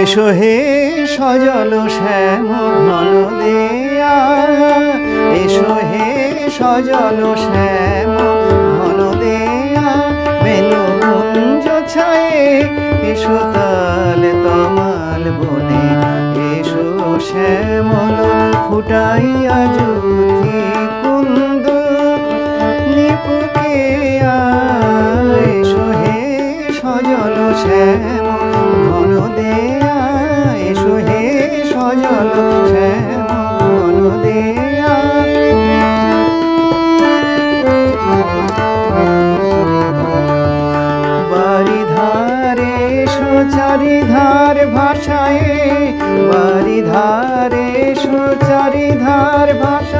এসো হে সজল শ্যাম ঘন দেয়া এসো হে সজল শ্যাম ঘন দেয়া বেনু কুঞ্জ ছায়ে এসো তাল তমাল বনে। এসো শ্যামল ফুটাইয়া জ্যোতি শ্যাম, ঘন দেয়া, এসো হে সজল শ্যাম, ঘন দেয়া। বাড়ি ধারে সোচারি ভাষায় বাড়ি ধারে সোচারি ভাষায়।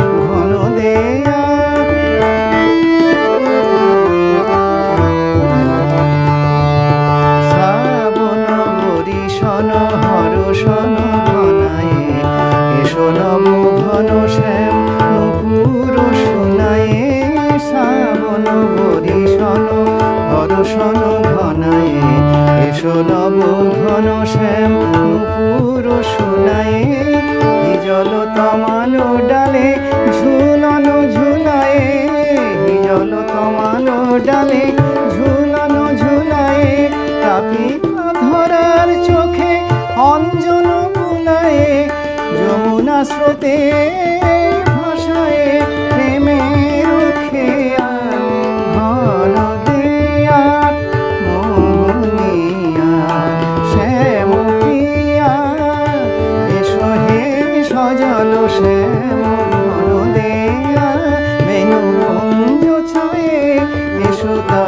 হরষণ ঘনায়ে, এসো নব ঘন শ্যাম নপুর শোনায়ে জল তমালো ডালে ঝুলনো ঝুলায়ে জল তমালো ডালে ঝুলানো ঝুলায়ে কাপিতা ধরার চোখে অঞ্জন বুলায়ে যমুনা স্রোতে ಶ್ಯಾಮೋದಯ ಮೆನು ಕೊಂಜು ಛಾಯೆ ಯಶೋದಾ